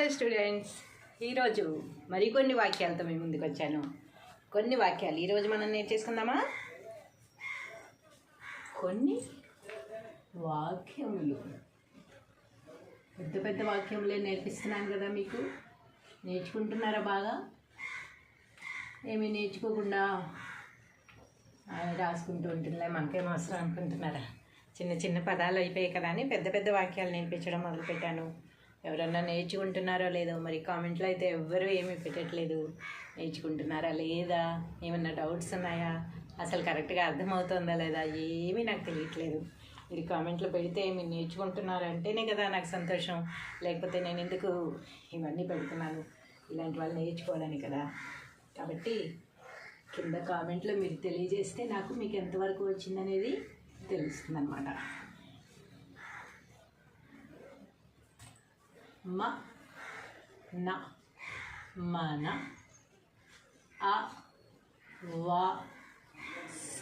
Hello students. ఈరోజు మరికొన్ని వాక్యాలతో మేము ముందుకు వచ్చాను. కొన్ని వాక్యాలు. ఈరోజు మనం నేర్చేసుకుందామా కొన్ని వాక్యములు. పెద్ద పెద్ద వాక్యములే నేర్పిస్తున్నాను కదా మీకు. నేర్చుకుంటున్నారా బాగా? ఏమి నేర్చుకోకుండా? రాసుకుంటూ ఉంటుందిలే మనకేం అవసరం అనుకుంటున్నారా? చిన్న చిన్న పదాలు అయిపోయాయి కదా అని పెద్ద పెద్ద వాక్యాలు నేర్పించడం మొదలుపెట్టాను. ఎవరన్నా నేర్చుకుంటున్నారో లేదో మరి కామెంట్లో అయితే ఎవ్వరూ ఏమీ పెట్టట్లేదు. నేర్చుకుంటున్నారా లేదా? ఏమన్నా డౌట్స్ ఉన్నాయా? అసలు కరెక్ట్గా అర్థమవుతుందా లేదా? ఏమీ నాకు తెలియట్లేదు. మీరు కామెంట్లో పెడితే మీరు నేర్చుకుంటున్నారంటేనే కదా నాకు సంతోషం. లేకపోతే నేను ఎందుకు ఇవన్నీ పెడుతున్నాను? ఇలాంటి వాళ్ళు నేర్చుకోవడానికి కదా. కాబట్టి కింద కామెంట్లో మీరు తెలియజేస్తే నాకు మీకు ఎంతవరకు వచ్చిందనేది తెలుస్తుంది అనమాట మ న మన అ వ స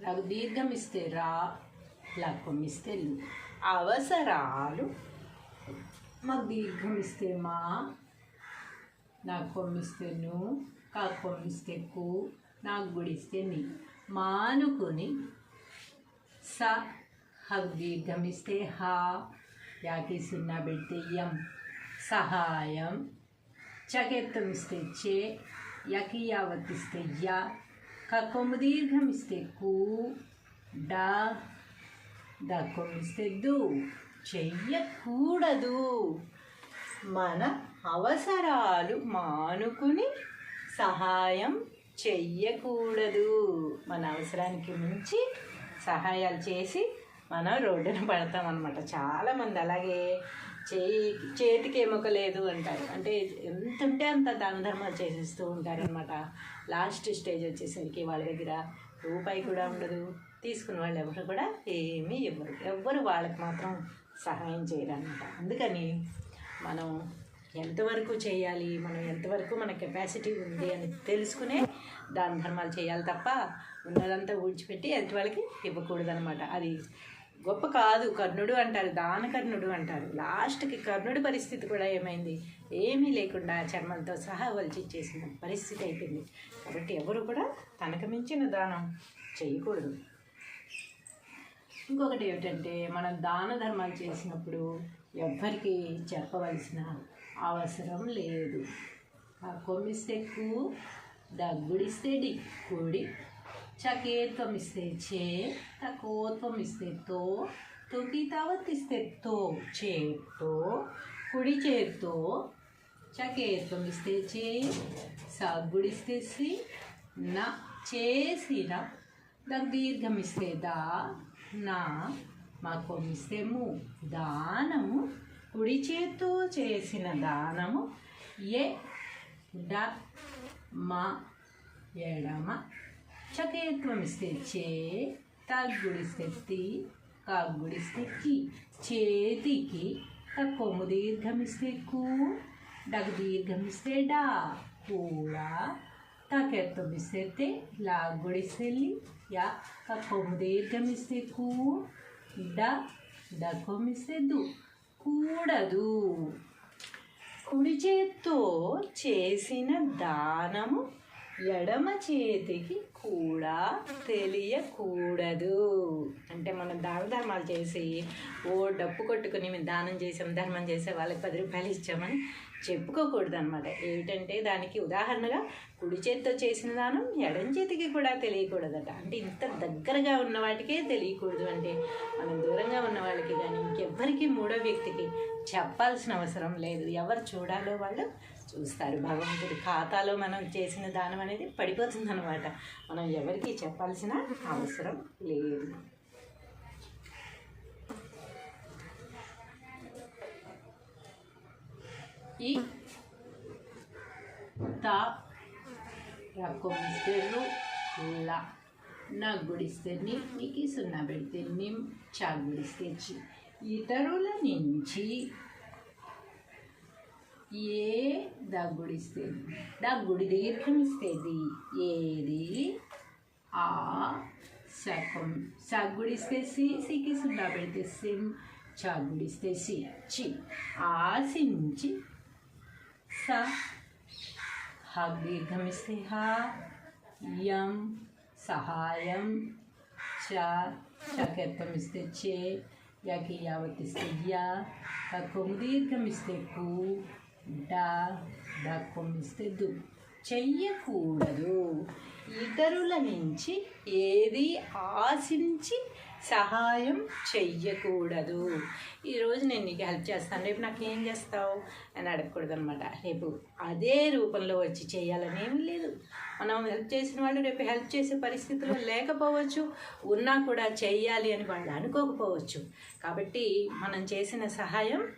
నాకు దీర్ఘం ఇస్తే రా లక్కం ఇస్తే అవసరాలు మాకు దీర్ఘం ఇస్తే మా నాకు కొమ్మిస్తే ను కాకు కొమ్మిస్తే కు నాకు గుడిస్తే నీ. మానుకుని స హకు దీర్ఘం ఇస్తే హా యాకి సున్నా పెడితే యం సహాయం. చకెత్తం ఇస్తే చే యకి యావత్తిస్తే యా దీర్ఘం ఇస్తే కు డా దక్కొమ్మిస్తే దు. చెయ్యకూడదు. మన అవసరాలు మానుకుని సహాయం చెయ్యకూడదు. మన అవసరానికి మించి సహాయాలు చేసి మనం రోడ్డున పడతామన్నమాట. చాలామంది అలాగే చేయి చేతికి ఎముక లేదు అంటారు. అంటే ఎంత ఉంటే అంత దాన ధర్మాలు చేసేస్తూ ఉంటారనమాట లాస్ట్ స్టేజ్ వచ్చేసరికి వాళ్ళ దగ్గర రూపాయి కూడా ఉండదు. తీసుకున్న వాళ్ళు ఎవరు కూడా ఏమీ ఇవ్వరు. ఎవ్వరు వాళ్ళకి మాత్రం సహాయం చేయరన్నమాట. అందుకని మనం ఎంతవరకు చేయాలి మనం ఎంతవరకు మన కెపాసిటీ ఉంది అని తెలుసుకునే దాన ధర్మాలు చేయాలి తప్ప ఉన్నదంతా ఊడ్చిపెట్టి ఎదుటి వాళ్ళకి ఇవ్వకూడదు అనమాట అది గొప్ప కాదు. కర్ణుడు అంటారు దాన కర్ణుడు అంటారు. లాస్ట్కి కర్ణుడి పరిస్థితి కూడా ఏమైంది? ఏమీ లేకుండా చర్మంతో సహా వలిచిచ్చేసిన పరిస్థితి అయిపోయింది. కాబట్టి ఎవరు కూడా తనకు మించిన దానం చేయకూడదు. ఇంకొకటి ఏమిటంటే మనం దాన ధర్మాలు చేసినప్పుడు ఎవ్వరికి చెప్పవలసిన అవసరం లేదు. ఆ కొమ్మిస్తే కు దగ్గుడిస్తే డి కూడి చకేత్వం ఇస్తే చే తకోత్వం ఇస్తే తో తుకి తావత్తిస్తే తో చేత్తో కుడి చేత్తో చకేత్వం ఇస్తే చే సాగుడిస్తే సి నా చేసిన దానికి ఇస్తే దా నా మా ఇస్తే ము దానము కుడి చేత్తో చేసిన దానము ఏ డ మా ఎడమ చకేత్వం ఇస్తే చే తగ్గుడిస్తే తి కగ్గుడిస్తే కి చేతికి తక్కువ దీర్ఘమిస్తే కు డగ్ దీర్ఘమిస్తే డా కూడా తకెత్తం తే లాగుడిస్తే లి యా తక్కువ దీర్ఘమిస్తే కు డ డకొమ్మిస్తే దు కూడదు. కుడి చేత్తో చేసిన దానము ఎడమ చేతికి కూడా తెలియకూడదు. అంటే మనం దాన ధర్మాలు చేసి ఓ డప్పు కొట్టుకుని మేము దానం చేసాం ధర్మం చేసే వాళ్ళకి పది రూపాయలు ఇచ్చామని చెప్పుకోకూడదు అనమాట ఏమిటంటే దానికి ఉదాహరణగా కుడి చేతితో చేసిన దానం ఎడం చేతికి కూడా తెలియకూడదట. అంటే ఇంత దగ్గరగా ఉన్న వాటికే తెలియకూడదు. అంటే మనం దూరంగా ఉన్న వాళ్ళకి కానీ ఇంకెవ్వరికి మూడో వ్యక్తికి చెప్పాల్సిన అవసరం లేదు. ఎవరు చూడాలో వాళ్ళు చూస్తారు. భగవంతుడి ఖాతాలో మనం చేసిన దానం అనేది పడిపోతుంది అనమాట మనం ఎవరికి చెప్పాల్సిన అవసరం లేదు. ఈ తా రక్కొమ్మిస్తే లా నా గుడిస్తే నీకు సున్నా పెడితే నిమ్ చా గుడిస్తే చి. ఇతరుల నుంచి ఏ దగ్గుడిస్తే దగ్గుడి దీర్ఘం ఇస్తేది. ఏది? ఆ శకం. సగ్గుడిస్తే సి సికి సున్నా పెడితే సిం. చ గుడిస్తే సి చి. ఆశించి స హ దీర్ఘమిస్తే హ. యం. సహాయం. చ. చకెత్తమిస్తే చే. యకి యావతిస్తే యా. కక్కొము దీర్ఘమిస్తే కు. డా డక్కొమిస్తే దు. చెయ్యకూడదు. ఇతరుల నుంచి ఏది ఆశించి సహాయం చెయ్యకూడదు. ఈరోజు నేను నీకు హెల్ప్ చేస్తాను. రేపు నాకు ఏం చేస్తావు అని అడగకూడదు అనమాట రేపు అదే రూపంలో వచ్చి చేయాలని ఏమీ లేదు. మనం హెల్ప్ చేసిన వాళ్ళు రేపు హెల్ప్ చేసే పరిస్థితులు లేకపోవచ్చు ఉన్నా కూడా చేయాలి అని వాళ్ళు అనుకోకపోవచ్చు. కాబట్టి మనం చేసిన సహాయం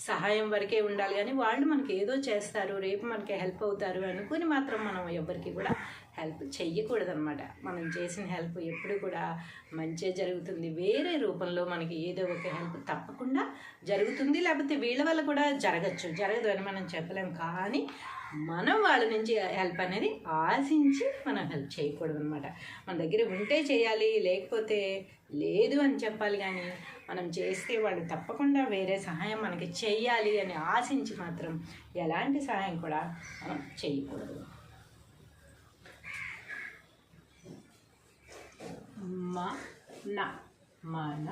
సహాయం వరకే ఉండాలి కానీ వాళ్ళు మనకి ఏదో చేస్తారు రేపు మనకి హెల్ప్ అవుతారు అనుకుని మాత్రం మనం ఎవరికి కూడా హెల్ప్ చెయ్యకూడదనమాట మనం చేసిన హెల్ప్ ఎప్పుడు కూడా మంచిగా జరుగుతుంది. వేరే రూపంలో మనకి ఏదో ఒక హెల్ప్ తప్పకుండా జరుగుతుంది. లేకపోతే వీళ్ళ వల్ల కూడా జరగచ్చు. జరగదు అని మనం చెప్పలేం. కానీ మనం వాళ్ళ నుంచి హెల్ప్ అనేది ఆశించి మనం హెల్ప్ చేయకూడదు అనమాట మన దగ్గర ఉంటే చేయాలి లేకపోతే లేదు అని చెప్పాలి కానీ మనం చేస్తే వాళ్ళు తప్పకుండా వేరే సహాయం మనకి చేయాలి అని ఆశించి మాత్రం ఎలాంటి సహాయం కూడా మనం చేయకూడదు మ మన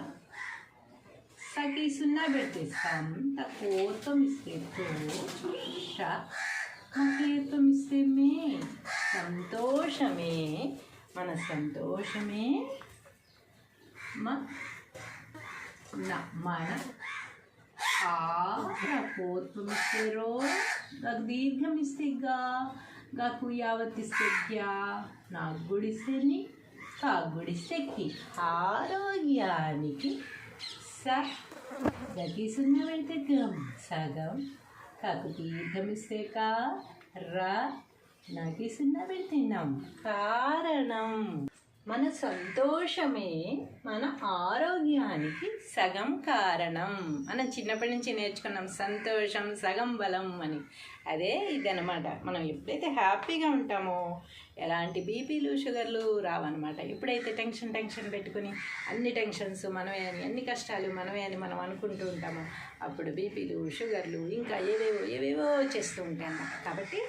సకి సున్నా పెట్టేస్తాం తక్కువతం ఇస్తే తో మకేతం ఇస్తే మే. సంతోషమే. మన సంతోషమే. మ మన ఆ నాకు దీర్ఘం ఇస్తే గా గకు యావత్ ఇస్తే గ్యా నాకు గుడిస్తే ని కా గుడిస్తే కి ఆరోగ్యానికి స గతి సున్నా పెడితే గం సగం కాకు దీర్ఘం ఇస్తే కా ర నాకి సున్నా పెడితే నం కారణం. మన సంతోషమే మన ఆరోగ్యానికి సగం కారణం మనం చిన్నప్పటి నుంచి నేర్చుకున్నాం. సంతోషం సగం బలం అని. అదే ఇదనమాట మనం ఎప్పుడైతే హ్యాపీగా ఉంటామో ఎలాంటి బీపీలు షుగర్లు రావన్నమాట. ఎప్పుడైతే టెన్షన్ టెన్షన్ పెట్టుకుని అన్ని టెన్షన్స్ మనమే అని అన్ని కష్టాలు మనమే అని మనం అనుకుంటూ ఉంటామో అప్పుడు బీపీలు షుగర్లు ఇంకా ఏవేవో ఏవేవో చేస్తూ ఉంటాయి అన్నమాట కాబట్టి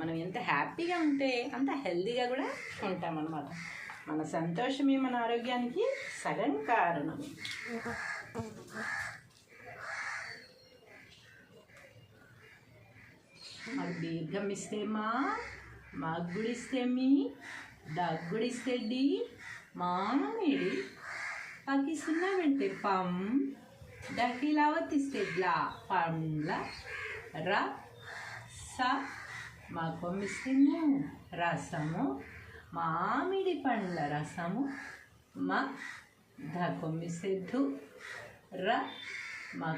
మనం ఎంత హ్యాపీగా ఉంటే అంత హెల్తీగా కూడా ఉంటామన్నమాట. మన సంతోషమే మన ఆరోగ్యానికి సగం కారణం. మాకు దీర్ఘం ఇస్తే మా మాకు గుడిస్తే మీ దగ్గుడిస్తే డి మామిడి పకి పం డకిలావతిస్తే లా పండ్ల ర స మా రసము మామిడి పండ్ల రసము మ ధ ర మా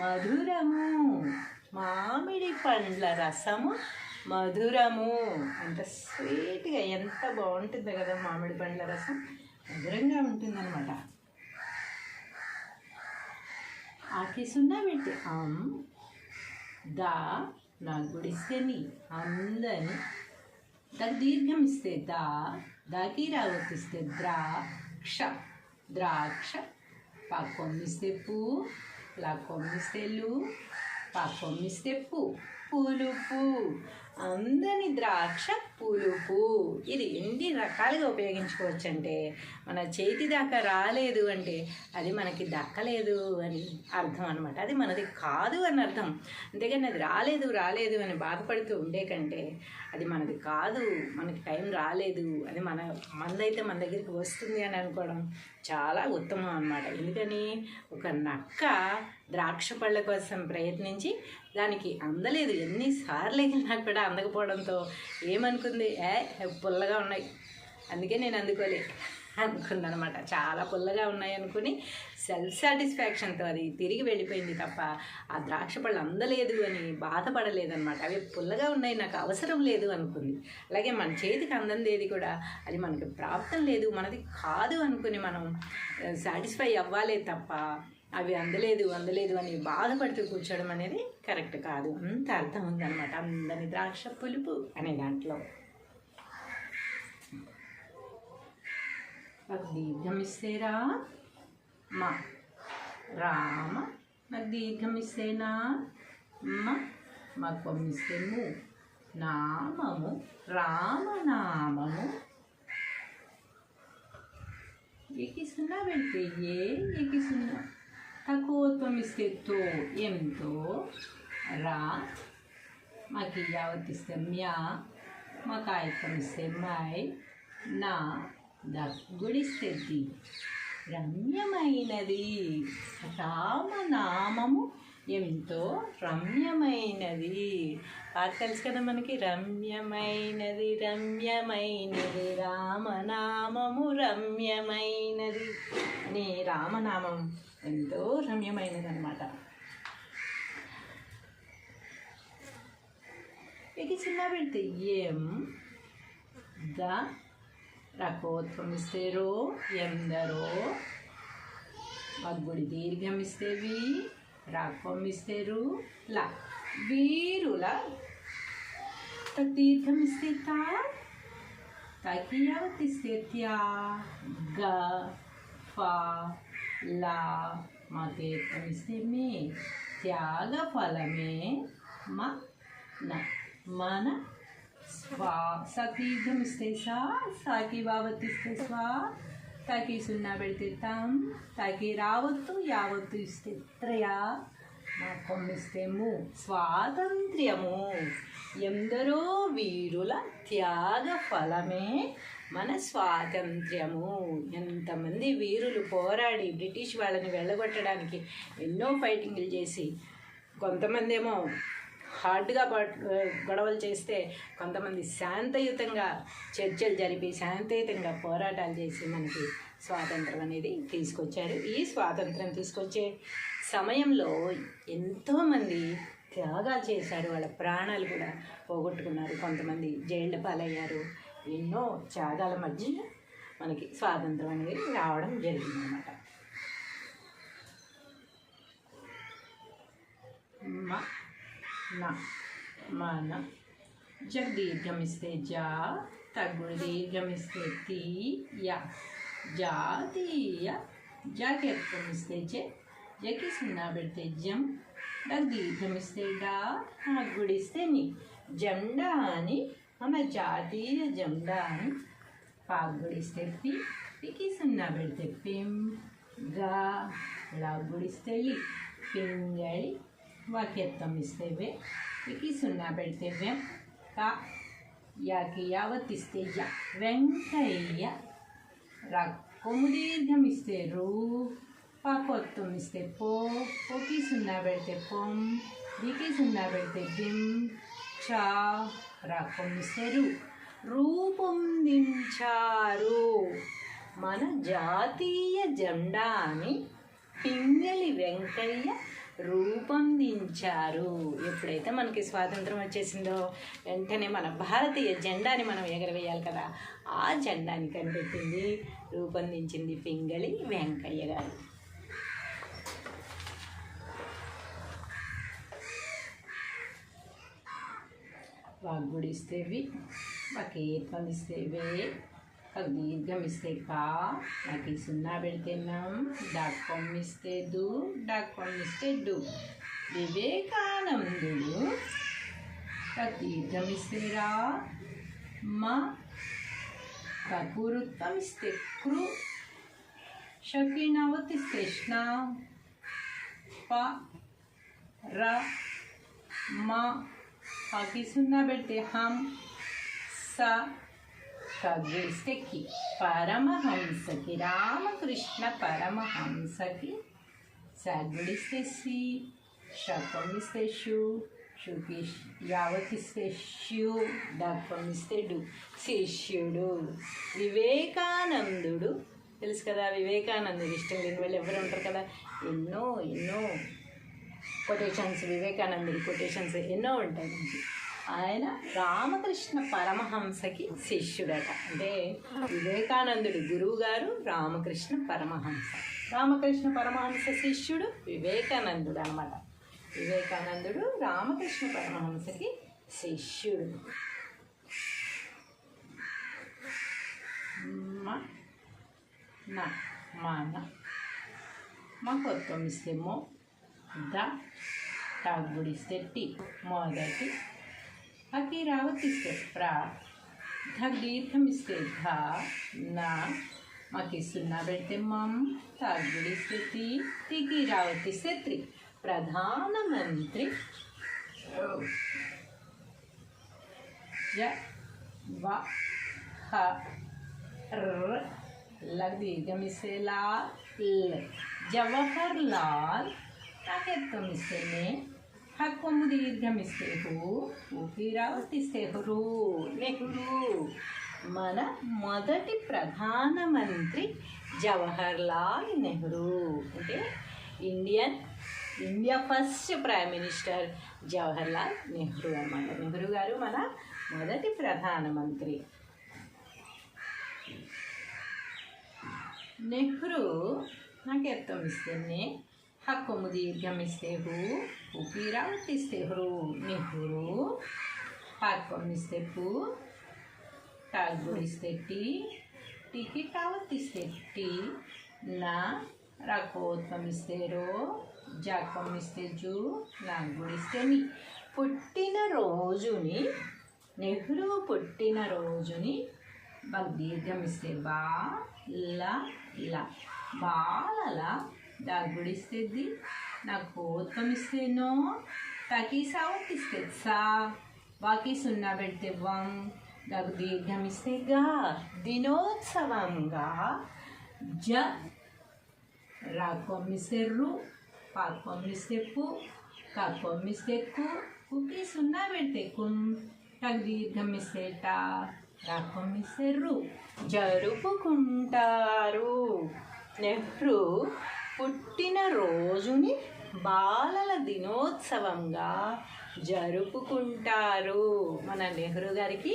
మధురము. మామిడి పండ్ల రసము మధురము. ఎంత స్వీట్గా ఎంత బాగుంటుందో కదా మామిడి పండ్ల రసం. మధురంగా ఉంటుందన్నమాట. ఆకి సున్నా పెట్టి అమ్ దా నా గుడిసెని అందని దానికి దీర్ఘం ఇస్తే దా దాకి రావతిస్తే ద్రాక్ష ద్రాక్ష పాకొమ్మిస్తే పూ లాకొమ్మిస్తే లు పాకొమ్మిస్తే పూ పులుపు అందని ద్రాక్ష పులుపు. ఇది ఎన్ని రకాలుగా ఉపయోగించుకోవచ్చు అంటే మన చేతి దాకా రాలేదు అంటే అది మనకి దక్కలేదు అని అర్థం అనమాట అది మనది కాదు అని అర్థం. అంతేగాని అది రాలేదు రాలేదు అని బాధపడుతూ ఉండే కంటే అది మనది కాదు మనకి టైం రాలేదు అది మన మనదైతే మన దగ్గరికి వస్తుంది అని అనుకోవడం చాలా ఉత్తమం అన్నమాట. ఎందుకని? ఒక నక్క ద్రాక్ష పళ్ళ కోసం ప్రయత్నించి దానికి అందలేదు. ఎన్నిసార్లు వెళ్ళినా కూడా అందకపోవడంతో ఏమనుకుంది? ఏ పుల్లగా ఉన్నాయి. అందుకే నేను అందుకోలే. అనుకుందనమాట. చాలా పుల్లగా ఉన్నాయి అనుకుని సెల్ఫ్ సాటిస్ఫాక్షన్తో అది తిరిగి వెళ్ళిపోయింది తప్ప ఆ ద్రాక్ష పళ్ళు అందలేదు అని బాధపడలేదనమాట. అవి పుల్లగా ఉన్నాయి నాకు అవసరం లేదు అనుకుంది. అలాగే మన చేతికి అందందేది కూడా అది మనకి ప్రాప్తం లేదు మనది కాదు అనుకుని మనం సాటిస్ఫై అవ్వాలే తప్ప అవి అందలేదు అందలేదు అని బాధపడుతూ కూర్చోవడం అనేది కరెక్ట్ కాదు. అంత అర్థం ఉందన్నమాట అందని ద్రాక్ష పులుపు అనే దాంట్లో. నాకు దీర్ఘం ఇస్తేరా మా. రామ నాకు దీర్ఘం ఇస్తేనా మ. మా కొమ్మిస్తే ము నామము రామనామము. ఏకి సున్నా వెళ్తే ఏ ఏకి సున్నా తక్కువత్వం ఇస్తే తో ఎంతో రా. మాకు యావత్ ఇస్తే మ్యా మాకు ఆయత్వం ఇస్తే మై నా దగ్గుడిస్తే స్థితి రమ్యమైనది. రామనామము ఎంతో రమ్యమైనది. పాట తెలుసు కదా మనకి? రమ్యమైనది రమ్యమైనది. రామనామము రమ్యమైనది. నీ రామనామం ఎంతో రమ్యమైనది అనమాట ఇది చిన్న పెడితే ఏం ద రకోత్వం ఇస్తే ఎందరో మగ్గుడి దీర్ఘం ఇస్తే వి రాకం లా. వీరుల త దీర్ఘం ఇస్తే తా తాకి యావత్ త్యా గ ఫ లా. మా స్వా సతీర్థం ఇస్తే సా సాకి బావత్ ఇస్తే స్వా తాకి సున్నా పెడితే తాం తాకి రావత్తు యావత్తు ఇస్తే త్రయా మా కొమ్మిస్తే స్వాతంత్ర్యము. ఎందరో వీరుల త్యాగ ఫలమే మన స్వాతంత్ర్యము. ఎంతమంది వీరులు పోరాడి బ్రిటిష్ వాళ్ళని వెళ్ళగొట్టడానికి ఎన్నో ఫైటింగ్లు చేసి కొంతమంది ఏమో హార్డ్గా గొడవలు చేస్తే కొంతమంది శాంతయుతంగా చర్చలు జరిపి శాంతయుతంగా పోరాటాలు చేసి మనకి స్వాతంత్రం అనేది తీసుకొచ్చారు. ఈ స్వాతంత్రం తీసుకొచ్చే సమయంలో ఎంతోమంది త్యాగాలు చేశారు. వాళ్ళ ప్రాణాలు కూడా పోగొట్టుకున్నారు. కొంతమంది జైళ్ళ పాలయ్యారు. ఎన్నో త్యాగాల మధ్య మనకి స్వాతంత్రం అనేది రావడం జరిగిందన్నమాట. మా నా మన జగ్ దీర్ఘం ఇస్తే జా తగ్గుడు దీర్ఘం ఇస్తే తీ యా జాతీయ జాకి ఎక్కువ ఇస్తే జె జకి సున్నా పెడితే జం డగ్ దీర్ఘం ఇస్తే డా గుడిస్తే ని జెండా అని మన జాతీయ జెండా అని పాగుడిస్తే పి పికి సున్నా పెడితే పిం గా గుడిస్తే లి పింగళి వాక్యత్వం ఇస్తే వే పికి సున్నా పెడితే వెం కా యాకి యావత్ ఇస్తే యా వెంకయ్య రా కొమ్ము దీర్ఘం ఇస్తే రూ పాకొత్తం ఇస్తే పో పోకి సున్నా పెడితే పొం దికి సున్నా పెడితే బిం చా రా కొమ్మిస్తే రు. రూపొందించారు మన జాతీయ జెండాని పింగళి వెంకయ్య రూపొందించారు. ఎప్పుడైతే మనకి స్వాతంత్రం వచ్చేసిందో వెంటనే మన భారతీయ జెండాని మనం ఎగరవేయాలి కదా. ఆ జెండాని కనిపెట్టింది రూపొందించింది పింగళి వెంకయ్య గారు. వాగ్గుడిస్తేవి వాకేత్వం ఇస్తేవే దీర్ఘం ఇస్తే కా? నాకు ఈ సున్నా పెడితేనాం డాక్ పంపిస్తే దు డాక్ పంపిస్తే డు. వివేకానందుడు దీర్ఘం ఇస్తే రా. మా కపురుత్వం ఇస్తే క్రు షకీనావత్ ఇస్తే స్నా ప ర మా. పాకి సున్నా పెడితే హం. స తగ్గిస్తే పరమహంసకి రామకృష్ణ పరమహంసకి. సగుడిస్తే సి షకమిస్తే షు షుకి యావతిస్తే షు డక్కమిస్తే డు శిష్యుడు వివేకానందుడు. తెలుసు కదా వివేకానందుడు ఇష్టం లేని వాళ్ళు ఎవరు ఉంటారు కదా? ఎన్నో ఎన్నో కొటేషన్స్ వివేకానందుడి కొటేషన్స్ ఎన్నో ఉంటాయి ఆయన రామకృష్ణ పరమహంసకి శిష్యుడట. అంటే వివేకానందుడు గురువు గారు రామకృష్ణ పరమహంస. రామకృష్ణ పరమహంస శిష్యుడు వివేకానందుడు అనమాట వివేకానందుడు రామకృష్ణ పరమహంసకి శిష్యుడు. నా మన మా కొత్తం ఇస్తే మో ద తాగుడిస్తే టీ. మొదటి అకి రావతిస్తే ప్రా ధ దీర్ఘం ఇస్తే ధ నా మాకి సున్నా పెడితే మమ్ తాగుడిస్తే తి తికి రావతిస్తే త్రి ప్రధానమంత్రి జ వ హ ర్ లగ్ దీర్ఘమిస్తే లా ల్ జవహర్ లాల్ తాకెత్తమిస్తే నే హక్కుము దీర్ఘమిస్తే హు నెహ్రూ మన మొదటి ప్రధానమంత్రి జవహర్ లాల్ నెహ్రూ. అంటే Indian India first prime minister Jawaharlal Nehru అన్నమాట. నెహ్రూ గారు మన మొదటి ప్రధానమంత్రి నెహ్రూ నాకు ఎత్తం ఇస్తేనే హక్కుము దీర్ఘం ఇస్తే హు ఊపిరావతిస్తే హురు నెహ్రూ హక్కం ఇస్తే టీ టీకి టావతిస్తే టీ నా రాకోత్వం రో జాకం జూ నాకు నీ పుట్టిన రోజుని నెహ్రూ పుట్టిన రోజుని బాగా దీర్ఘం బా ల ల బాలల దాగుడిస్తే నాకు కోత్వం ఇస్తేనో తకీసా తాకి సావతిస్తే సా సున్నా పెడితే నాకు దీర్ఘం ఇస్తే గా దినోత్సవంగా. జ. రాకొమ్మిస్తే రు పాకొమ్మిస్తే పు కాకొమ్మిస్తే కు కుకి సున్నా పెడితే కుం నాకు దీర్ఘం ఇస్తేట టా రాకొమ్మిస్తే రు. జరుపుకుంటారు. నెహ్రూ పుట్టిన రోజుని బాలల దినోత్సవంగా జరుపుకుంటారు. మన నెహ్రూ గారికి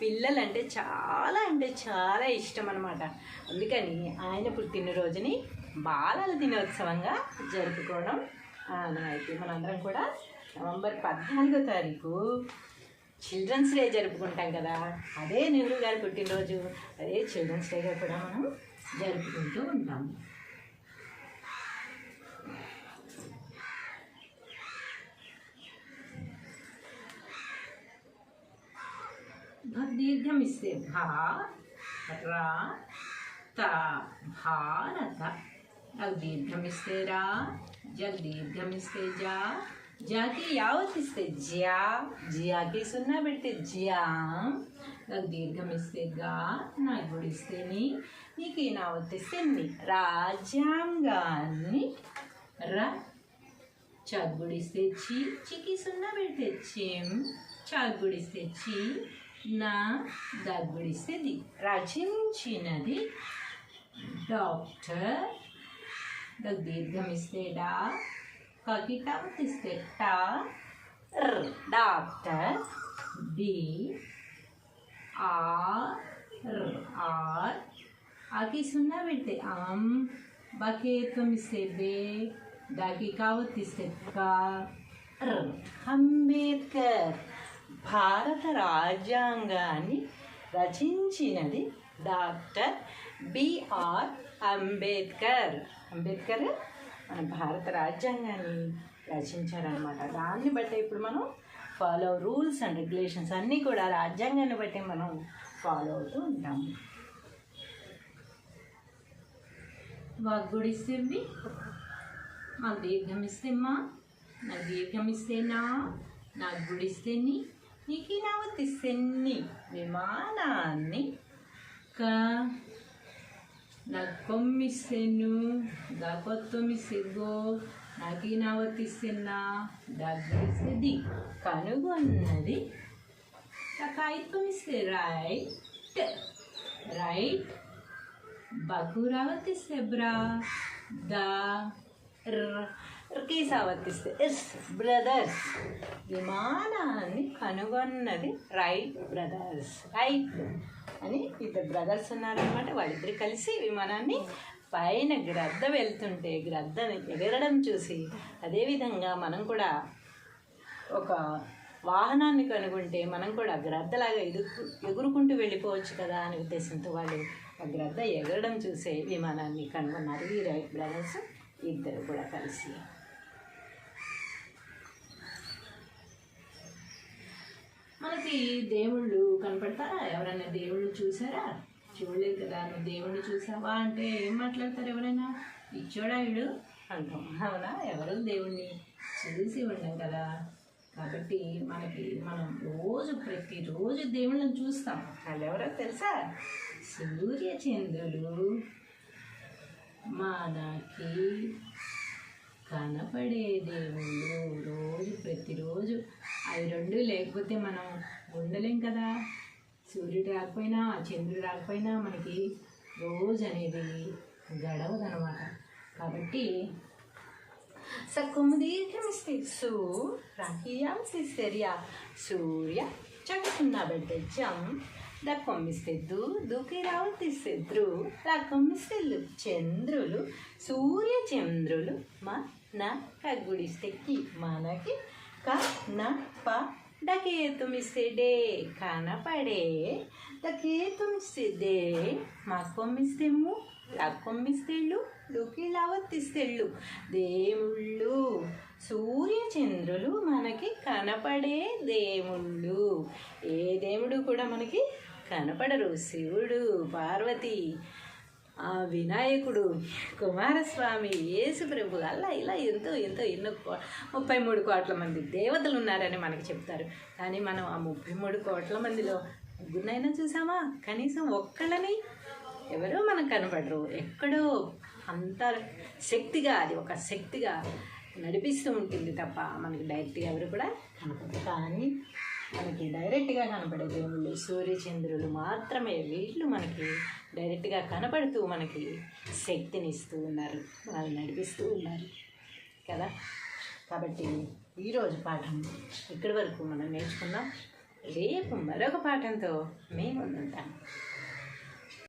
పిల్లలంటే చాలా అంటే చాలా ఇష్టం అనమాట అందుకని ఆయన పుట్టినరోజుని బాలల దినోత్సవంగా జరుపుకోవడం అయితే మనందరం కూడా నవంబర్ పద్నాలుగో తారీఖు చిల్డ్రన్స్ డే జరుపుకుంటాం కదా. అదే నెహ్రూ గారి పుట్టినరోజు అదే చిల్డ్రన్స్ డేగా కూడా మనం జరుపుకుంటూ ఉంటాము. దీర్ఘం ఇస్తే భా రా త భారత నాకు దీర్ఘం ఇస్తే రా జగ్ దీర్ఘం ఇస్తే జా జాకి యావత్ ఇస్తే జ్యా జియాకి సున్నా పెడితే జ్యా నాకు దీర్ఘం ఇస్తే గా నాకు గుడిస్తే నీ నీకు ఈ నావత్ ఇస్తే నీ రాజ్యాంగాన్ని ర చగ్గుడిస్తే చి చికి సున్నా పెడితే చిం చగ్గుడిస్తే చి నా దగ్గుడిస్తే ది రచించినది డాక్టర్ దగ్ దీర్ఘం ఇస్తే డా కకిటావత్ ఇస్తే టా ర్ డాక్టర్ డి ఆర్ ఆర్ ఆకి సున్నా పెడితే ఆమ్ బకేత్వం ఇస్తే బే దాకి కావత్ ఇస్తే కా ర్ అంబేద్కర్ భారత రాజ్యాంగాన్ని రచించినది డాక్టర్ బిఆర్ అంబేద్కర్. అంబేద్కర్ మన భారత రాజ్యాంగాన్ని రచించారనమాట దాన్ని బట్టి ఇప్పుడు మనం ఫాలో రూల్స్ అండ్ రెగ్యులేషన్స్ అన్నీ కూడా రాజ్యాంగాన్ని బట్టి మనం ఫాలో అవుతూ ఉంటాము వాగ్గుడిస్తే మాకు దీర్ఘమిస్తే మా నాకు దీర్ఘమిస్తేనా నాకు గుడిస్తే నీ సెన్ని విమానాన్ని క నగొమ్మిసెను కొమ్మిస్తే నువ్వు దాకొత్తొమ్మిస్తే గో కనుగొన్నది కాగితమిస్తే రైట్ రైట్ బకురావతిస్తే సెబ్రా ద కి ఆవర్తిస్తే ఎస్ బ్రదర్స్ విమానాన్ని కనుగొన్నది రైట్ బ్రదర్స్ రైట్ అని ఇద్దరు బ్రదర్స్ ఉన్నారనమాట వాళ్ళిద్దరు కలిసి విమానాన్ని పైన గ్రద్ద వెళ్తుంటే గ్రద్దని ఎగరడం చూసి అదేవిధంగా మనం కూడా ఒక వాహనాన్ని కనుగొంటే మనం కూడా గ్రద్దలాగా ఎదురు ఎగురుకుంటూ వెళ్ళిపోవచ్చు కదా అనే ఉద్దేశంతో వాళ్ళు ఆ గ్రద్ద ఎగరడం చూసే విమానాన్ని కనుగొన్నారు. ఈ రైట్ బ్రదర్స్ ఇద్దరు కూడా కలిసి. మనకి దేవుళ్ళు కనపడతారా? ఎవరైనా దేవుళ్ళు చూసారా? చూడలేదు కదా నువ్వు దేవుణ్ణి చూసావా అంటే ఏం మాట్లాడతారు ఎవరైనా? ఇచ్చోడా వీడు అంటాం. అవునా? ఎవరు దేవుణ్ణి చూసి ఉండం కదా. కాబట్టి మనకి మనం రోజు ప్రతిరోజు దేవుళ్ళని చూస్తాం. వాళ్ళు ఎవరో తెలుసా? సూర్యచంద్రుడు. మనకి కనపడే దేవుళ్ళు రోజు ప్రతిరోజు. అవి రెండు లేకపోతే మనం ఉండలేం కదా. సూర్యుడు రాకపోయినా చంద్రుడు రాకపోయినా మనకి రోజు అనేది గడవదనమాట కాబట్టి Sacum dirkemisti su, rakiam sisteria, surya, చదువుకున్న బిడ్డజం ద కొమ్మిస్తెద్దు దూకిరావు తీసెద్దు రా కొమ్మిస్తెల్లు చంద్రులు సూర్య చంద్రులు మా న కగ్గుడిస్తెక్కి మనకి క న ప డకేతుమిస్తే డే కనపడే దకేతుమిస్తే దే మా కొమ్మిస్తేము రా కొమ్మిస్తేళ్ళు దేవుళ్ళు సూర్యచంద్రులు మనకి కనపడే దేవుళ్ళు ఏ దేవుడు కూడా మనకి కనపడరు. శివుడు పార్వతి ఆ వినాయకుడు కుమారస్వామి యేసు ప్రభు అలా ఇలా ఎంతో ఎంతో ఎన్నో ముప్పై మూడు కోట్ల మంది దేవతలు ఉన్నారని మనకి చెప్తారు. కానీ మనం ఆ ముప్పై మూడు కోట్ల మందిలో ముగ్గురినైనా చూసామా? కనీసం ఒక్కళ్ళని ఎవరో మనకు కనపడరు. ఎక్కడో అంత శక్తిగా అది ఒక శక్తిగా నడిపిస్తూ ఉంటుంది తప్ప మనకి డైరెక్ట్గా ఎవరు కూడా కనపడరు. కానీ మనకి డైరెక్ట్గా కనపడే దేవుళ్ళు సూర్యచంద్రులు మాత్రమే. వీళ్ళు మనకి డైరెక్ట్గా కనపడుతూ మనకి శక్తిని ఇస్తూ ఉన్నారు. వాళ్ళు నడిపిస్తూ ఉన్నారు. కదా? కాబట్టి ఈరోజు పాఠం ఇక్కడి వరకు మనం నేర్చుకుందాం. రేపు మరొక పాఠంతో మేము ఉంటాం